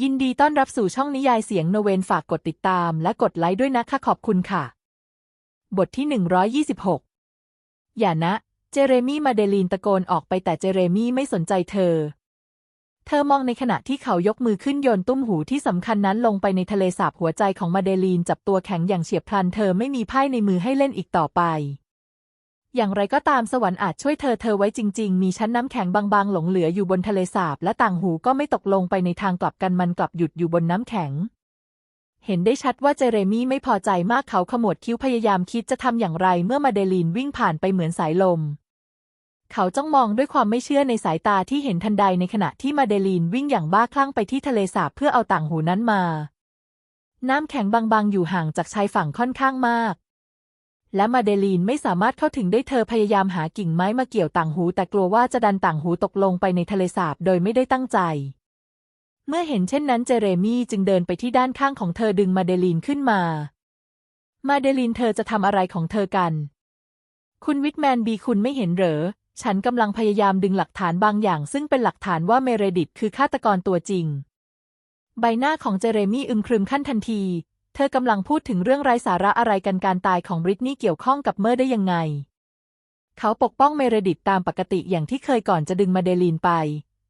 ยินดีต้อนรับสู่ช่องนิยายเสียงโนเวนฝากกดติดตามและกดไลค์ด้วยนะคะขอบคุณค่ะ บทที่ 126 อย่านะ เจเรมี่มาเดลีนตะโกนออกไปแต่เจเรมี่ไม่สนใจเธอ เธอมองในขณะที่เขายกมือขึ้นโยนตุ้มหูที่สำคัญนั้นลงไปในทะเลสาบหัวใจของมาเดลีนจับตัวแข็งอย่างเฉียบพลันเธอไม่มีไพ่ในมือให้เล่นอีกต่อไป อย่างไรก็ตามสวรรค์อาจช่วยเธอเธอไว้จริง ๆ มีชั้นน้ำแข็งบางๆ หลงเหลืออยู่บนทะเลสาบ และต่างหูก็ไม่ตกลงไปในทางกลับกันมันกลับหยุดอยู่บนน้ำแข็ง เห็นได้ชัดว่าเจเรมี่ไม่พอใจมากเขาขมวดคิ้วพยายามคิดจะทำอย่างไรเมื่อมาเดลีนวิ่งผ่านไปเหมือนสายลม เขาจ้องมองด้วยความไม่เชื่อในสายตาที่เห็นทันใดในขณะที่มาเดลีนวิ่งอย่างบ้าคลั่งไปที่ทะเลสาบเพื่อเอาต่างหูนั้นมา น้ำแข็งบางๆ อยู่ห่างจากชายฝั่งค่อนข้างมาก และมาเดลีนไม่สามารถเข้าถึงได้เธอพยายามหากิ่งไม้มาเกี่ยวต่างหู แต่กลัวว่าจะดันต่างหูตกลงไปในทะเลสาบโดยไม่ได้ตั้งใจ เมื่อเห็นเช่นนั้นเจเรมี่จึงเดินไปที่ด้านข้างของเธอดึงมาเดลีนขึ้นมา มาเดลีนเธอจะทำอะไรของเธอกัน คุณวิทแมนบีคุณไม่เห็นเหรอ ฉันกำลังพยายามดึงหลักฐานบางอย่าง ซึ่งเป็นหลักฐานว่าเมเรดิตคือฆาตกรตัวจริง ใบหน้าของเจเรมี่อึมครึมขั้นทันที เธอกำลังพูดถึงเรื่องไร้สาระอะไรกันการตายของบริตนี่เกี่ยวข้องกับเมอร์ได้ยังไง เขาปกป้องเมเรดิตตามปกติอย่างที่เคยก่อนจะดึงมาเดลีนไป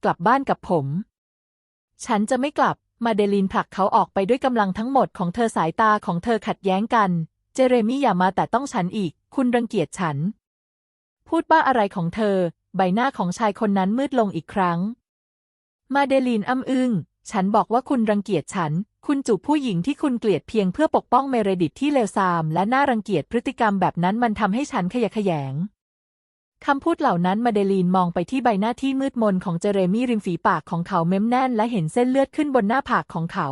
กลับบ้านกับผม ฉันจะไม่กลับ มาเดลีนผลักเขาออกไปด้วยกำลังทั้งหมดของเธอสายตาของเธอขัดแย้งกัน เจเรมี่อย่ามาแต่ต้องฉันอีก คุณรังเกียจฉัน พูดบ้าอะไรของเธอ ใบหน้าของชายคนนั้นมืดลงอีกครั้ง มาเดลีนอ้ำอึง้งฉันบอกว่าคุณรังเกียจฉัน คุณจูบผู้หญิงที่คุณเกลียดเพียงเพื่อปกป้องเมเรดิตที่เลวทราม และน่ารังเกียจพฤติกรรมแบบนั้นมันทำให้ฉันขยะแขยงคำพูดเหล่านั้นมาเดลีนมองไปที่ใบหน้าที่มืดมนของเจเรมี่ริมฝีปากของเขาเม้มแน่น และเห็นเส้นเลือดขึ้นบนหน้าผากของเขา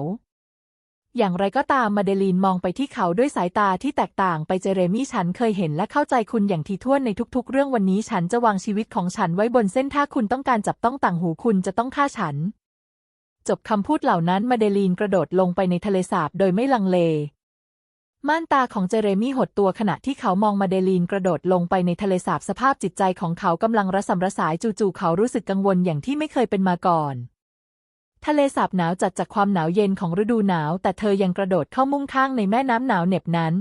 อย่างไรก็ตามมาเดลีนมองไปที่เขาด้วยสายตาที่แตกต่างไปเจเรมี่ฉันเคยเห็นและเข้าใจคุณอย่างทีท่วนในทุกๆ เรื่องวันนี้ฉันจะวางชีวิตของฉันไว้บนเส้นถ้าคุณต้องการจับต้องต่างหูคุณจะต้องฆ่าฉัน จบคำพูดเหล่านั้นมาเดลีนกระโดดลงไปในทะเลสาบโดยไม่ลังเล ม่านตาของเจเรมี่หดตัวขณะที่เขามองมาเดลีนกระโดดลงไปในทะเลสาบสภาพจิตใจของเขากำลังระสำระสายจู่ๆเขารู้สึกกังวลอย่างที่ไม่เคยเป็นมาก่อน ทะเลสาบหนาวจัดจากความหนาวเย็นของฤดูหนาว แต่เธอยังกระโดดเข้ามุ่งข้างในแม่น้ำหนาวเหน็บนั้น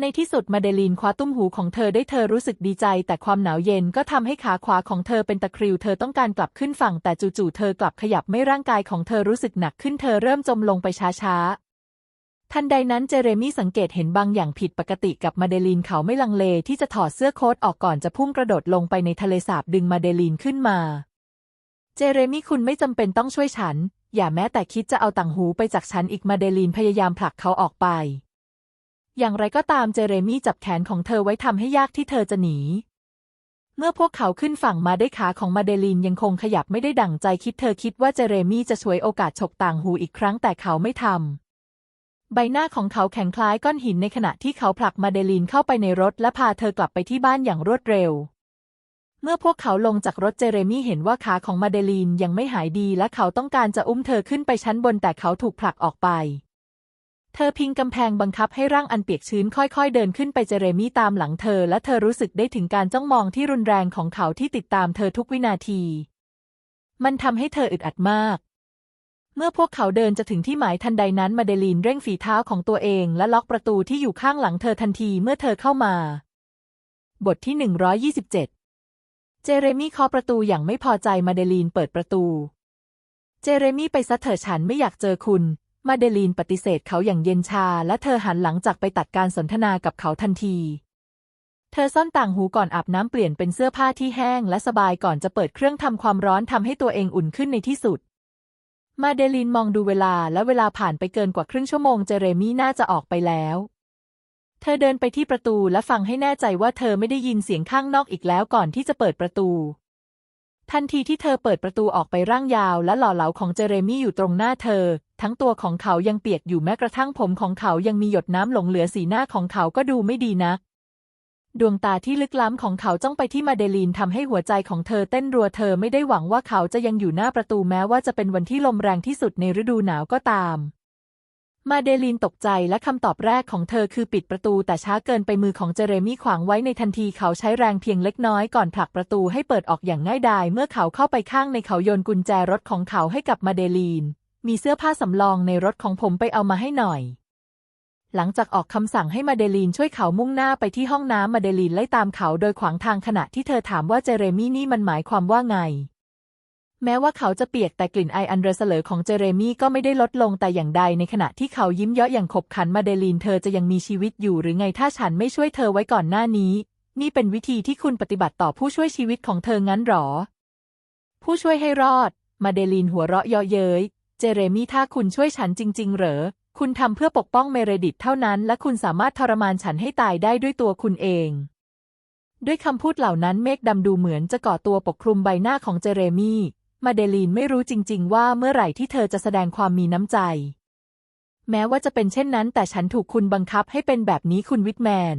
ในที่สุดมาเดลีนคว้าตุ้มหูของเธอได้เธอรู้สึกดีใจ แต่ความหนาวเย็นก็ทำให้ขาขวาของเธอเป็นตะคริว เธอต้องการกลับขึ้นฝั่ง แต่จู่ๆเธอกลับขยับไม่ร่างกายของเธอรู้สึกหนักขึ้นเธอเริ่มจมลงไปช้าๆทันใดนั้นเจเรมี่สังเกตเห็นบางอย่างผิดปกติกับมาเดลีนเขาไม่ลังเลที่จะถอดเสื้อโค้ทออกก่อนจะพุ่งกระโดดลงไปในทะเลสาบดึงมาเดลีนขึ้นมา เจเรมี่คุณไม่จำเป็นต้องช่วยฉัน อย่าแม้แต่คิดจะเอาต่างหูไปจากฉันอีกมาเดลีนพยายามผลักเขาออกไป อย่างไรก็ตามเจเรมี่จับแขนของเธอไว้ทำให้ยากที่เธอจะหนี เมื่อพวกเขาขึ้นฝั่งมาได้ขาของมาเดลีนยังคงขยับไม่ได้ดั่งใจคิดเธอคิดว่าเจเรมี่จะช่วยโอกาสฉกต่างหูอีกครั้งแต่เขาไม่ทำ ใบหน้าของเขาแข็งคล้ายก้อนหินในขณะที่เขาผลักมาเดลีนเข้าไปในรถและพาเธอกลับไปที่บ้านอย่างรวดเร็วเมื่อพวกเขาลงจากรถเจเรมี่เห็นว่าขาของมาเดลีนยังไม่หายดีและเขาต้องการจะอุ้มเธอขึ้นไปชั้นบนแต่เขาถูกผลักออกไป เธอพิงกำแพงบังคับให้ร่างอันเปียกชื้นค่อยๆ เดินขึ้นไปเจเรมี่ตามหลังเธอ และเธอรู้สึกได้ถึงการจ้องมองที่รุนแรงของเขาที่ติดตามเธอทุกวินาที มันทำให้เธออึดอัดมาก เมื่อพวกเขาเดินจะถึงที่หมายทันใดนั้นมาเดลีนเร่งฝีเท้าของตัวเองและล็อกประตูที่อยู่ข้างหลังเธอทันทีเมื่อเธอเข้ามา บทที่ 127 เจเรมี่เคาะประตูอย่างไม่พอใจมาเดลีนเปิดประตู เจเรมี่ไปซะเถอะฉันไม่อยากเจอคุณ มาเดลีนปฏิเสธเขาอย่างเย็นชา และเธอหันหลังจากไปตัดการสนทนากับเขาทันที เธอซ่อนต่างหูก่อนอาบน้ำเปลี่ยนเป็นเสื้อผ้าที่แห้งและสบายก่อนจะเปิดเครื่องทำความร้อนทำให้ตัวเองอุ่นขึ้นในที่สุด มาเดลีนมองดูเวลาและเวลาผ่านไปเกินกว่าครึ่งชั่วโมงเจเรมี่น่าจะออกไปแล้ว เธอเดินไปที่ประตูและฟังให้แน่ใจว่าเธอไม่ได้ยินเสียงข้างนอกอีกแล้วก่อนที่จะเปิดประตูทันทีที่เธอเปิดประตูออกไปร่างยาวและหล่อเหลาของเจเรมี่อยู่ตรงหน้าเธอ ทั้งตัวของเขายังเปียกอยู่แม้กระทั่งผมของเขายังมีหยดน้ำหลงเหลือสีหน้าของเขาก็ดูไม่ดีนักดวงตาที่ลึกล้ำของเขาจ้องไปที่มาเดลีนทำให้หัวใจของเธอเต้นรัวเธอไม่ได้หวังว่าเขาจะยังอยู่หน้าประตูแม้ว่าจะเป็นวันที่ลมแรงที่สุดในฤดูหนาวก็ตาม มาเดลีนตกใจและคำตอบแรกของเธอคือปิดประตูแต่ช้าเกินไปมือของเจเรมี่ขวางไว้ในทันทีเขาใช้แรงเพียงเล็กน้อยก่อนผลักประตูให้เปิดออกอย่างง่ายดายเมื่อเขาเข้าไปข้างในเขาโยนกุญแจรถของเขาให้กับมาเดลีน มีเสื้อผ้าสำรองในรถของผมไปเอามาให้หน่อย หลังจากออกคำสั่งให้มาเดลีนช่วยเขามุ่งหน้าไปที่ห้องน้ำมาเดลีนไล่ตามเขาโดยขวางทางขณะที่เธอถามว่าเจเรมี่นี่มันหมายความว่าไง แม้ว่าเขาจะเปียกแต่กลิ่นไออันเรเสลอของเจเรมี่ก็ไม่ได้ลดลงแต่อย่างใดในขณะที่เขายิ้มเยาะอย่างขบขันมาเดลีนเธอจะยังมีชีวิตอยู่หรือไงถ้าฉันไม่ช่วยเธอไว้ก่อนหน้านี้ นี่เป็นวิธีที่คุณปฏิบัติต่อผู้ช่วยชีวิตของเธองั้นหรอ ผู้ช่วยให้รอด มาเดลีนหัวเราะเยาะเย้ย เจเรมี่ถ้าคุณช่วยฉันจริง ๆ เหรอ คุณทำเพื่อปกป้องเมเรดิตเท่านั้น และคุณสามารถทรมานฉันให้ตายได้ด้วยตัวคุณเอง ด้วยคำพูดเหล่านั้นเมฆดำดูเหมือนจะก่อตัวปกคลุมใบหน้าของเจเรมี่มาเดลีนไม่รู้จริง ๆ ว่าเมื่อไหร่ที่เธอจะแสดงความมีน้ำใจ แม้ว่าจะเป็นเช่นนั้น แต่ฉันถูกคุณบังคับให้เป็นแบบนี้คุณวิทแมน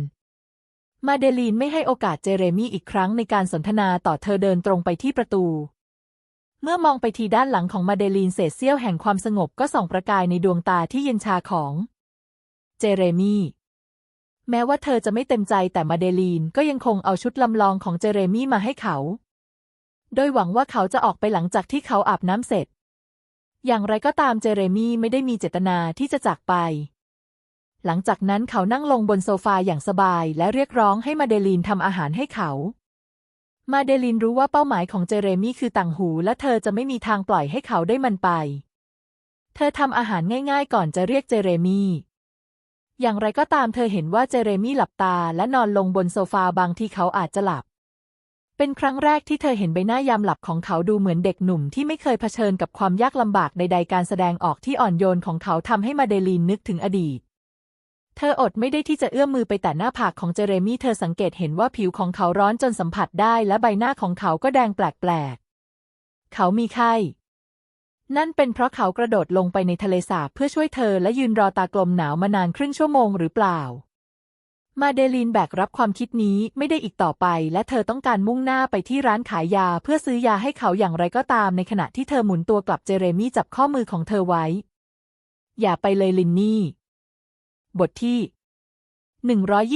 มาเดลีนไม่ให้โอกาสเจเรมี่อีกครั้งในการสนทนาต่อเธอเดินตรงไปที่ประตู เมื่อมองไปทีด้านหลังของมาเดลีนเศษเสี้ยวแห่งความสงบก็ส่องประกายในดวงตาที่เย็นชาของ เจเรมี่แม้ว่าเธอจะไม่เต็มใจแต่มาเดลีนก็ยังคงเอาชุดลำลองของเจเรมี่มาให้เขา โดยหวังว่าเขาจะออกไปหลังจากที่เขาอาบน้ำเสร็จ อย่างไรก็ตามเจเรมี่ไม่ได้มีเจตนาที่จะจากไป หลังจากนั้นเขานั่งลงบนโซฟาอย่างสบายและเรียกร้องให้มาเดลีนทำอาหารให้เขา มาเดลินรู้ว่าเป้าหมายของเจเรมี่คือต่างหู และเธอจะไม่มีทางปล่อยให้เขาได้มันไป เธอทำอาหารง่ายๆ ก่อนจะเรียกเจเรมี่อย่างไรก็ตามเธอเห็นว่าเจเรมี่หลับตาและนอนลงบนโซฟาบางที่เขาอาจจะหลับ เป็นครั้งแรกที่เธอเห็นใบหน้ายามหลับของเขาดูเหมือนเด็กหนุ่มที่ไม่เคยเผชิญกับความยากลำบากใด ๆ การแสดงออกที่อ่อนโยนของเขาทำให้มาเดลีนนึกถึงอดีต เธออดไม่ได้ที่จะเอื้อมมือไปแต่หน้าผากของเจเรมี่เธอสังเกตเห็นว่าผิวของเขาร้อนจนสัมผัสได้และใบหน้าของเขาก็แดงแปลกๆ เขามีไข้ นั่นเป็นเพราะเขากระโดดลงไปในทะเลสาบเพื่อช่วยเธอและยืนรอตากลมหนาวมานานครึ่งชั่วโมงหรือเปล่า มาเดลีนแบกรับความคิดนี้ไม่ได้อีกต่อไป และเธอต้องการมุ่งหน้าไปที่ร้านขายยาเพื่อซื้อยาให้เขาอย่างไรก็ตามในขณะที่เธอหมุนตัวกลับเจเรมี่จับข้อมือของเธอไว้ อย่าไปเลยลินนี่ บทที่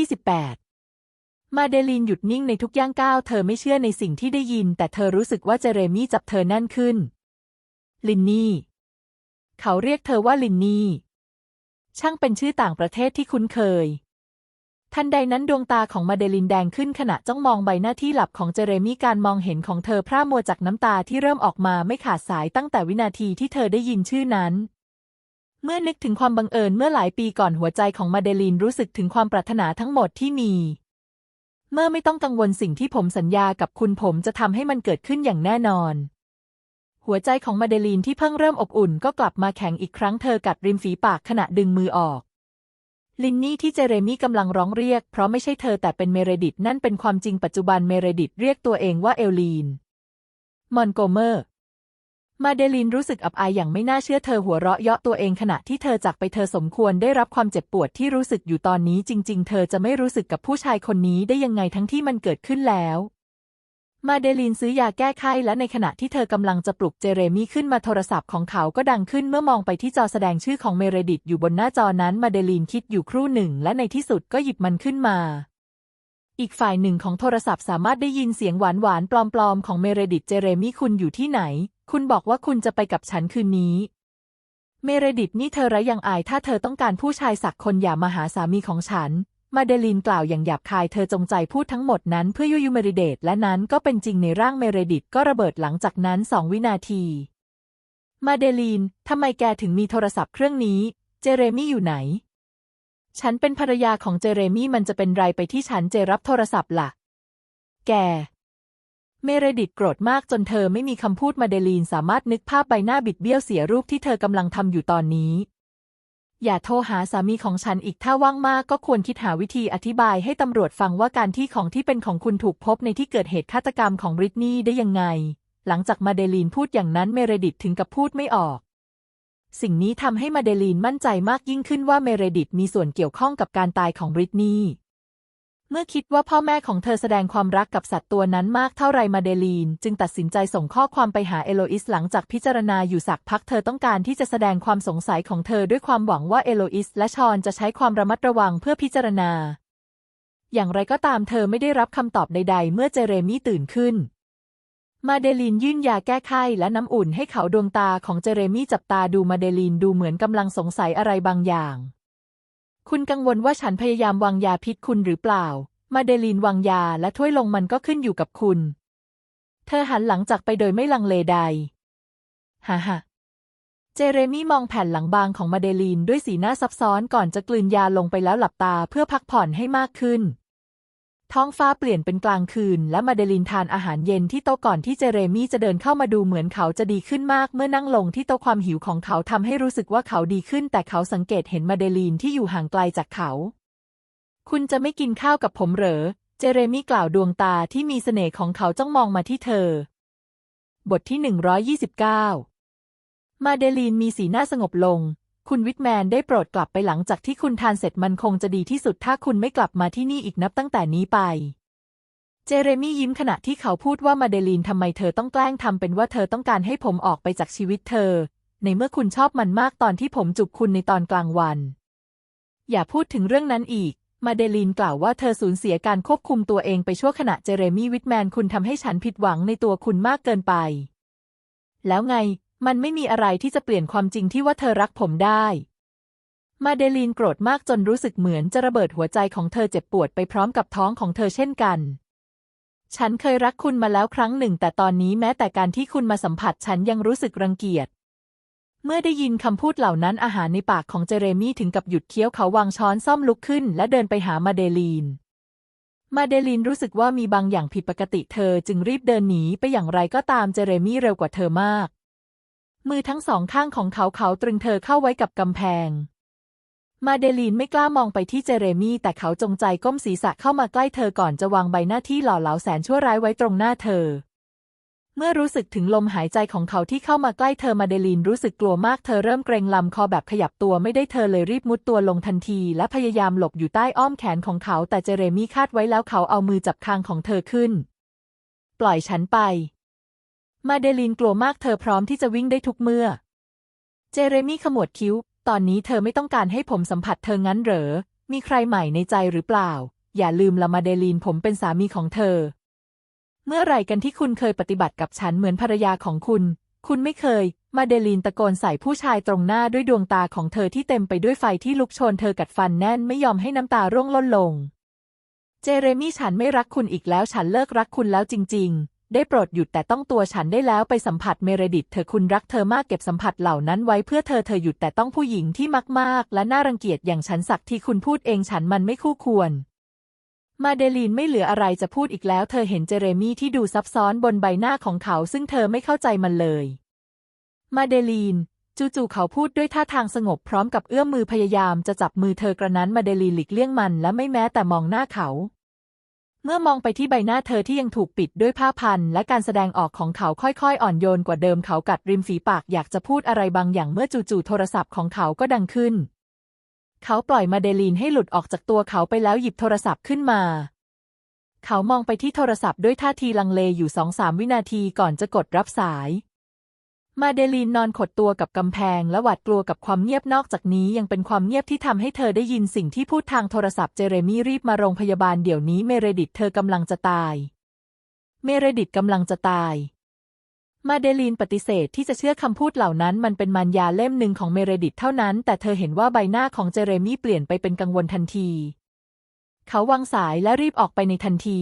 128 มาเดลีนหยุดนิ่งในทุกย่างก้าว เธอไม่เชื่อในสิ่งที่ได้ยิน แต่เธอรู้สึกว่าเจเรมี่จับเธอแน่นขึ้น ลินนี่ เขาเรียกเธอว่าลินนี่ ช่างเป็นชื่อต่างประเทศที่คุ้นเคย ทันใดนั้นดวงตาของมาเดลินแดงขึ้นขณะจ้องมองใบหน้าที่หลับของเจเรมี่การมองเห็นของเธอพร่ามัวจากน้ำตาที่เริ่มออกมาไม่ขาดสายตั้งแต่วินาทีที่เธอได้ยินชื่อนั้น เมื่อนึกถึงความบังเอิญเมื่อหลายปีก่อนหัวใจของมาเดลีนรู้สึกถึงความปรารถนาทั้งหมดที่มี เมื่อไม่ต้องกังวลสิ่งที่ผมสัญญากับคุณผมจะทำให้มันเกิดขึ้นอย่างแน่นอน หัวใจของมาเดลีนที่เพิ่งเริ่มอบอุ่นก็กลับมาแข็งอีกครั้งเธอกัดริมฝีปากขณะดึงมือออก ลินนี่ที่เจเรมี่กำลังร้องเรียก เพราะไม่ใช่เธอแต่เป็นเมเรดิตนั่นเป็นความจริงปัจจุบันเมเรดิตเรียกตัวเองว่าเอลลีน มอนโกเมอร์ มาเดลินรู้สึกอับอายอย่างไม่น่าเชื่อเธอหัวเราะเยาะตัวเองขณะที่เธอจากไปเธอสมควรได้รับความเจ็บปวดที่รู้สึกอยู่ตอนนี้จริง ๆ เธอจะไม่รู้สึกกับผู้ชายคนนี้ได้ยังไงทั้งที่มันเกิดขึ้นแล้ว มาเดลินซื้อยาแก้ไข้และในขณะที่เธอกำลังจะปลุกเจเรมี่ขึ้นมาโทรศัพท์ของเขาก็ดังขึ้นเมื่อมองไปที่จอแสดงชื่อของเมเรดิตอยู่บนหน้าจอนั้นมาเดลินคิดอยู่ครู่หนึ่ง และในที่สุดก็หยิบมันขึ้นมาอีกฝ่ายหนึ่งของโทรศัพท์สามารถได้ยินเสียงหวานหวานๆปลอมๆ ของเมเรดิตเจเรมี่คุณอยู่ที่ไหน คุณบอกว่าคุณจะไปกับฉันคืนนี้ เมเรดิตนี่เธอระยังอาย ถ้าเธอต้องการผู้ชายสักคนอย่ามาหาสามีของฉัน มาเดลินกล่าวอย่างหยาบคายเธอจงใจพูดทั้งหมดนั้นเพื่อยุยเมริเดตและนั้นก็เป็นจริงในร่างเมเรดิตก็ระเบิดหลังจากนั้นสองวินาที มาเดลีนทำไมแกถึงมีโทรศัพท์เครื่องนี้ เจเรมี่อยู่ไหน ฉันเป็นภรรยาของเจเรมี่มันจะเป็นไรไปที่ฉันเจรับโทรศัพท์ล่ะ แก เมเรดิตโกรธมากจนเธอไม่มีคำพูดมาเดลีนสามารถนึกภาพใบหน้าบิดเบี้ยวเสียรูปที่เธอกำลังทำอยู่ตอนนี้ อย่าโทรหาสามีของฉันอีกถ้าว่างมากก็ควรคิดหาวิธีอธิบายให้ตำรวจฟังว่าการที่ของที่เป็นของคุณถูกพบในที่เกิดเหตุฆาตกรรมของบริตนีย์ได้ยังไง หลังจากมาเดลีนพูดอย่างนั้นเมเรดิตถึงกับพูดไม่ออก สิ่งนี้ทำให้มาเดลีนมั่นใจมากยิ่งขึ้นว่าเมเรดิตมีส่วนเกี่ยวข้องกับการตายของบริตนีย์ เมื่อคิดว่าพ่อแม่ของเธอแสดงความรักกับสัตว์ตัวนั้นมากเท่าไรมาเดลีน จึงตัดสินใจส่งข้อความไปหาเอโลอิสหลังจากพิจารณาอยู่สักพักเธอต้องการที่จะแสดงความสงสัยของเธอด้วยความหวังว่าเอโลอิสและชอนจะใช้ความระมัดระวังเพื่อพิจารณา อย่างไรก็ตามเธอไม่ได้รับคำตอบใด ๆ เมื่อเจเรมี่ตื่นขึ้น มาเดลีนยื่นยาแก้ไข้และน้ำอุ่นให้เขาดวงตาของเจเรมี่จับตาดูมาเดลีนดูเหมือนกำลังสงสัยอะไรบางอย่าง คุณกังวลว่าฉันพยายามวางยาพิษคุณหรือเปล่า มาเดลีนวางยาและถ้วยลงมันก็ขึ้นอยู่กับคุณ เธอหันหลังจากไปโดยไม่ลังเลใด ฮ่าฮ่าเจเรมี่มองแผ่นหลังบางของมาเดลีนด้วยสีหน้าซับซ้อนก่อนจะกลืนยาลงไปแล้วหลับตาเพื่อพักผ่อนให้มากขึ้น ท้องฟ้าเปลี่ยนเป็นกลางคืน และมาเดลินทานอาหารเย็นที่โต๊ะก่อนที่เจเรมี่จะเดินเข้ามาดูเหมือนเขาจะดีขึ้นมากเมื่อนั่งลงที่โต๊ะความหิวของเขาทำให้รู้สึกว่าเขาดีขึ้น แต่เขาสังเกตเห็นมาเดลีนที่อยู่ห่างไกลจากเขา คุณจะไม่กินข้าวกับผมเหรอ เจเรมี่กล่าวดวงตาที่มีเสน่ห์ของเขาจ้องมองมาที่เธอ บทที่ 129 มาเดลีนมีสีหน้าสงบลง คุณวิทแมนได้โปรดกลับไปหลังจากที่คุณทานเสร็จมันคงจะดีที่สุดถ้าคุณไม่กลับมาที่นี่อีกนับตั้งแต่นี้ไป เจเรมี่ยิ้มขณะที่เขาพูดว่ามาเดลีนทำไมเธอต้องแกล้งทำเป็นว่าเธอต้องการให้ผมออกไปจากชีวิตเธอ ในเมื่อคุณชอบมันมากตอนที่ผมจุบคุณในตอนกลางวัน อย่าพูดถึงเรื่องนั้นอีก มาเดลีนกล่าวว่าเธอสูญเสียการควบคุมตัวเองไปชั่วขณะเจเรมี่วิทแมนคุณทำให้ฉันผิดหวังในตัวคุณมากเกินไป แล้วไง มันไม่มีอะไรที่จะเปลี่ยนความจริงที่ว่าเธอรักผมได้ มาเดลีนโกรธมากจนรู้สึกเหมือนจะระเบิดหัวใจของเธอเจ็บปวดไปพร้อมกับท้องของเธอเช่นกัน ฉันเคยรักคุณมาแล้วครั้งหนึ่ง แต่ตอนนี้แม้แต่การที่คุณมาสัมผัสฉันยังรู้สึกรังเกียจ เมื่อได้ยินคำพูดเหล่านั้นอาหารในปากของเจเรมี่ถึงกับหยุดเคี้ยวเขาวางช้อนซ่อมลุกขึ้น และเดินไปหามาเดลีนมาเดลีนรู้สึกว่ามีบางอย่างผิดปกติเธอจึงรีบเดินหนีไปอย่างไรก็ตามเจเรมี่เร็วกว่าเธอมาก มือทั้งสองข้างของเขาเขาตรึงเธอเข้าไว้กับกำแพง มาเดลีนไม่กล้ามองไปที่เจเรมี่แต่เขาจงใจก้มศีรษะเข้ามาใกล้เธอก่อนจะวางใบหน้าที่หล่อเหลาแสนชั่วร้ายไว้ตรงหน้าเธอ เมื่อรู้สึกถึงลมหายใจของเขาที่เข้ามาใกล้เธอมาเดลีนรู้สึกกลัวมากเธอเริ่มเกรงลำคอแบบขยับตัวไม่ได้เธอเลยรีบมุดตัวลงทันที และพยายามหลบอยู่ใต้อ้อมแขนของเขาแต่เจเรมี่คาดไว้แล้วเขาเอามือจับคางของเธอขึ้น ปล่อยฉันไป มาเดลีนกลัวมากเธอพร้อมที่จะวิ่งได้ทุกเมื่อ เจเรมี่ขมวดคิ้ว ตอนนี้เธอไม่ต้องการให้ผมสัมผัสเธองั้นเหรอ มีใครใหม่ในใจหรือเปล่า อย่าลืมละมาเดลีนผมเป็นสามีของเธอ เมื่อไหร่กันที่คุณเคยปฏิบัติกับฉันเหมือนภรรยาของคุณ คุณไม่เคย มาเดลีนตะโกนใส่ผู้ชายตรงหน้าด้วยดวงตาของเธอที่เต็มไปด้วยไฟที่ลุกโชนเธอกัดฟันแน่นไม่ยอมให้น้ำตาร่วงล้นลง เจเรมี่ฉันไม่รักคุณอีกแล้วฉันเลิกรักคุณแล้วจริง ๆ ได้โปรดหยุดแต่ต้องตัวฉันได้แล้วไปสัมผัสเมเรดิตเธอคุณรักเธอมากเก็บสัมผัสเหล่านั้นไว้เพื่อเธอเธอหยุดแต่ต้องผู้หญิงที่มากๆ และน่ารังเกียจอย่างฉันสักที่คุณพูดเองฉันมันไม่คู่ควร มาเดลีนไม่เหลืออะไรจะพูดอีกแล้ว เธอเห็นเจเรมี่ที่ดูซับซ้อนบนใบหน้าของเขา ซึ่งเธอไม่เข้าใจมันเลย มาเดลีนจู่ๆเขาพูดด้วยท่าทางสงบพร้อมกับเอื้อมมือพยายามจะจับมือเธอกระนั้นมาเดลีนหลีกเลี่ยงมันและไม่แม้แต่มองหน้าเขา เมื่อมองไปที่ใบหน้าเธอที่ยังถูกปิดด้วยผ้าพันและการแสดงออกของเขาค่อยๆ อ่อนโยนกว่าเดิมเขากัดริมฝีปากอยากจะพูดอะไรบางอย่างเมื่อจู่ๆโทรศัพท์ของเขาก็ดังขึ้น เขาปล่อยมาเดลีนให้หลุดออกจากตัวเขาไปแล้วหยิบโทรศัพท์ขึ้นมา เขามองไปที่โทรศัพท์ด้วยท่าทีลังเลอยู่สองสามวินาทีก่อนจะกดรับสาย มาเดลีนนอนขดตัวกับกำแพงและหวาดกลัวกับความเงียบนอกจากนี้ยังเป็นความเงียบที่ทำให้เธอได้ยินสิ่งที่พูดทางโทรศัพท์เจเรมี่รีบมาโรงพยาบาลเดี๋ยวนี้เมเรดิตเธอกำลังจะตาย เมเรดิตกำลังจะตาย มาเดลีนปฏิเสธที่จะเชื่อคำพูดเหล่านั้นมันเป็นมารยาเล่มหนึ่งของเมเรดิตเท่านั้น แต่เธอเห็นว่าใบหน้าของเจเรมี่เปลี่ยนไปเป็นกังวลทันที เขาวางสายและรีบออกไปในทันที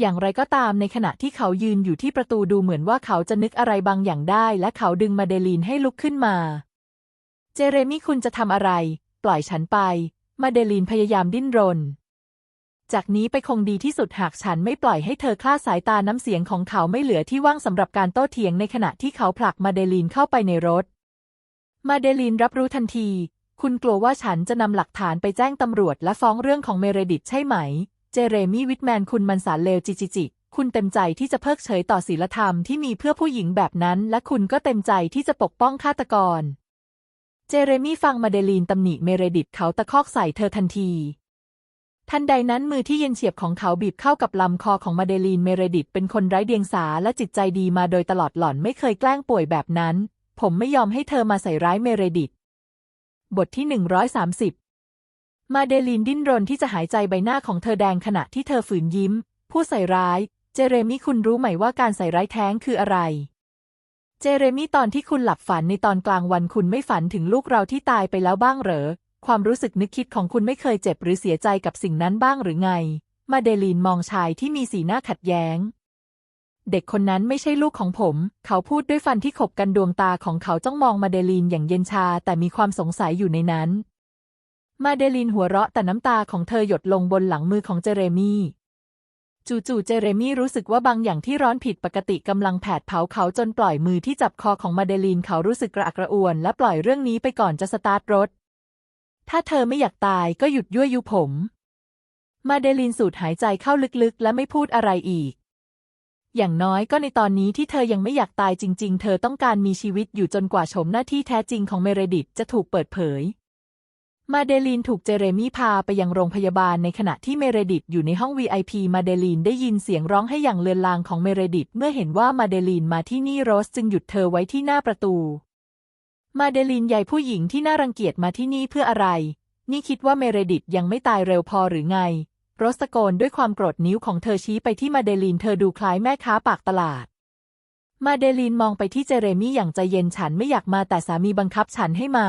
อย่างไรก็ตามในขณะที่เขายืนอยู่ที่ประตูดูเหมือนว่าเขาจะนึกอะไรบางอย่างได้ และเขาดึงมาเดลีนให้ลุกขึ้นมา เจเรมี่คุณจะทำอะไร ปล่อยฉันไป มาเดลีนพยายามดิ้นรน จากนี้ไปคงดีที่สุดหากฉันไม่ปล่อยให้เธอคลาดสายตาน้ำเสียงของเขาไม่เหลือที่ว่างสำหรับการโต้เถียงในขณะที่เขาผลักมาเดลีนเข้าไปในรถ มาเดลีนรับรู้ทันที คุณกลัวว่าฉันจะนำหลักฐานไปแจ้งตำรวจและฟ้องเรื่องของเมเรดิตใช่ไหม เจเรมี่วิทแมนคุณมันสารเลวจิจิจิ คุณเต็มใจที่จะเพิกเฉยต่อศีลธรรมที่มีเพื่อผู้หญิงแบบนั้น และคุณก็เต็มใจที่จะปกป้องฆาตกร เจเรมี่ฟังมาเดลีนตำหนิเมเรดิตเขาตะคอกใส่เธอทันทีทันใดนั้นมือที่เย็นเฉียบของเขาบีบเข้ากับลำคอของมาเดลีนเมเรดิตเป็นคนไร้เดียงสาและจิตใจดีมาโดยตลอดหล่อนไม่เคยแกล้งป่วยแบบนั้น ผมไม่ยอมให้เธอมาใส่ร้ายเมเรดิต บทที่ 130 มาเดลีนดิ้นรนที่จะหายใจใบหน้าของเธอแดงขณะที่เธอฝืนยิ้ม ผู้ใส่ร้าย เจเรมี่คุณรู้ไหมว่าการใส่ร้ายแท้งคืออะไร เจเรมี่ตอนที่คุณหลับฝันในตอนกลางวันคุณไม่ฝันถึงลูกเราที่ตายไปแล้วบ้างเหรอ ความรู้สึกนึกคิดของคุณไม่เคยเจ็บหรือเสียใจกับสิ่งนั้นบ้างหรือไง มาเดลีนมองชายที่มีสีหน้าขัดแย้ง เด็กคนนั้นไม่ใช่ลูกของผม เขาพูดด้วยฟันที่ขบกันดวงตาของเขาจ้องมองมาเดลีนอย่างเย็นชาแต่มีความสงสัยอยู่ในนั้น มาเดลีนหัวเราะแต่น้ำตาของเธอหยดลงบนหลังมือของเจเรมี่จู่ๆเจเรมี่รู้สึกว่าบางอย่างที่ร้อนผิดปกติกำลังแผดเผาเขาจนปล่อยมือที่จับคอของมาเดลีนเขารู้สึกกระอักกระอ่วนและปล่อยเรื่องนี้ไปก่อนจะสตาร์ทรถ ถ้าเธอไม่อยากตายก็หยุดยั่วยุผม มาเดลีนสูดหายใจเข้าลึกๆ และไม่พูดอะไรอีก อย่างน้อยก็ในตอนนี้ที่เธอยังไม่อยากตายจริง ๆ เธอต้องการมีชีวิตอยู่จนกว่าโฉมหน้าที่แท้จริงของเมเรดิตจะถูกเปิดเผย มาเดลีนถูกเจเรมี่พาไปยังโรงพยาบาลในขณะที่เมเรดิตอยู่ในห้อง VIP มาเดลีนได้ยินเสียงร้องให้อย่างเลือนลางของเมเรดิตเมื่อเห็นว่ามาเดลีนมาที่นี่โรสจึงหยุดเธอไว้ที่หน้าประตู มาเดลีนใหญ่ผู้หญิงที่น่ารังเกียจมาที่นี่เพื่ออะไร นี่คิดว่าเมเรดิตยังไม่ตายเร็วพอหรือไง โรสตะโกนด้วยความโกรธนิ้วของเธอชี้ไปที่มาเดลีนเธอดูคล้ายแม่ค้าปากตลาด มาเดลีนมองไปที่เจเรมี่อย่างใจเย็นฉันไม่อยากมาแต่สามีบังคับฉันให้มา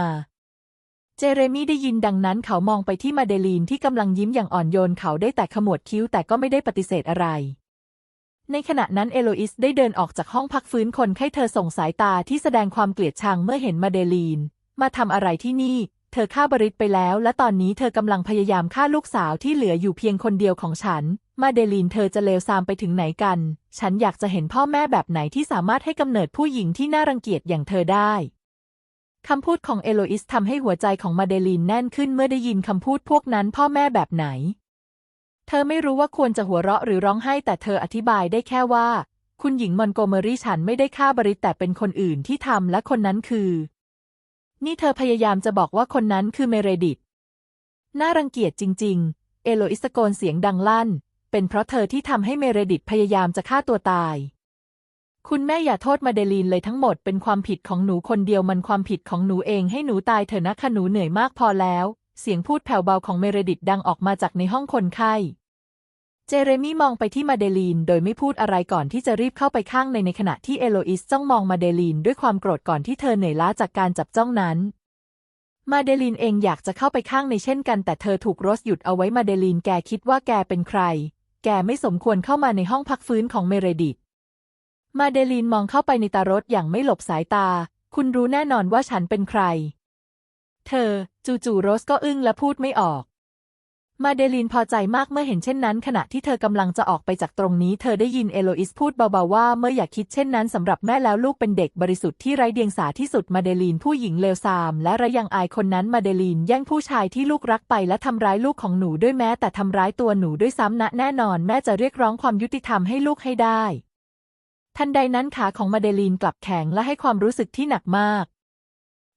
เจเรมี่ได้ยินดังนั้นเขามองไปที่มาเดลีนที่กำลังยิ้มอย่างอ่อนโยนเขาได้แต่ขมวดคิ้วแต่ก็ไม่ได้ปฏิเสธอะไร ในขณะนั้นเอโลอิสได้เดินออกจากห้องพักฟื้นคนไข้เธอส่งสายตาที่แสดงความเกลียดชังเมื่อเห็นมาเดลีน มาทำอะไรที่นี่ เธอฆ่าบริษไปแล้ว และตอนนี้เธอกำลังพยายามฆ่าลูกสาวที่เหลืออยู่เพียงคนเดียวของฉัน มาเดลีนเธอจะเลวทรามไปถึงไหนกัน ฉันอยากจะเห็นพ่อแม่แบบไหนที่สามารถให้กำเนิดผู้หญิงที่น่ารังเกียจอย่างเธอได้ คำพูดของเอโลอิสทำให้หัวใจของมาเดลีนแน่นขึ้นเมื่อได้ยินคำพูดพวกนั้นพ่อแม่แบบไหน เธอไม่รู้ว่าควรจะหัวเราะหรือร้องไห้แต่เธออธิบายได้แค่ว่า คุณหญิงมอนโกเมอรี่ฉันไม่ได้ฆ่าบริษแต่เป็นคนอื่นที่ทำและคนนั้นคือ นี่เธอพยายามจะบอกว่าคนนั้นคือเมเรดิตน่ารังเกียจจริง ๆ เอโลอิสโกนเสียงดังลั่น เป็นเพราะเธอที่ทำให้เมเรดิตพยายามจะฆ่าตัวตาย คุณแม่อย่าโทษมาเดลีนเลยทั้งหมดเป็นความผิดของหนูคนเดียวมันความผิดของหนูเองให้หนูตายเถอะนะคะหนูเหนื่อยมากพอแล้ว เสียงพูดแผ่วเบาของเมเรดิตดังออกมาจากในห้องคนไข้ เจเรมี่มองไปที่มาเดลีนโดยไม่พูดอะไรก่อนที่จะรีบเข้าไปข้างในในขณะที่เอโลอิสจ้องมองมาเดลีนด้วยความโกรธก่อนที่เธอเหนื่อยล้าจากการจับจ้องนั้นมาเดลีนเองอยากจะเข้าไปข้างในเช่นกัน แต่เธอถูกรสหยุดเอาไว้มาเดลีนแกคิดว่าแกเป็นใคร แกไม่สมควรเข้ามาในห้องพักฟื้นของเมเรดิต มาเดลีนมองเข้าไปในตารถอย่างไม่หลบสายตา คุณรู้แน่นอนว่าฉันเป็นใคร เธอ จู่ๆโรสก็อึ้งและพูดไม่ออก มาเดลีนพอใจมากเมื่อเห็นเช่นนั้น ขณะที่เธอกำลังจะออกไปจากตรงนี้ เธอได้ยินเอโลอิสพูดเบาๆว่าเมื่ออยากคิดเช่นนั้นสำหรับแม่แล้วลูกเป็นเด็กบริสุทธิ์ที่ไร้เดียงสาที่สุดมาเดลีนผู้หญิงเลวทราม และระยังอายคนนั้นมาเดลีนแย่งผู้ชายที่ลูกรักไปและทำร้ายลูกของหนูด้วยแม้แต่ทำร้ายตัวหนูด้วยซ้ำนะแน่นอน แม่จะเรียกร้องความยุติธรรมให้ลูกให้ได้ ทันใดนั้นขาของมาเดลีนกลับแข็งและให้ความรู้สึกที่หนักมาก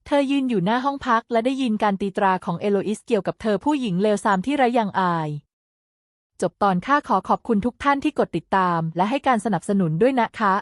เธอยืนอยู่หน้าห้องพักและได้ยินการตีตราของเอโลอิสเกี่ยวกับเธอผู้หญิงเลวทรามที่ไร้ยังอาย จบตอนข้าขอขอบคุณทุกท่านที่กดติดตาม และให้การสนับสนุนด้วยนะคะ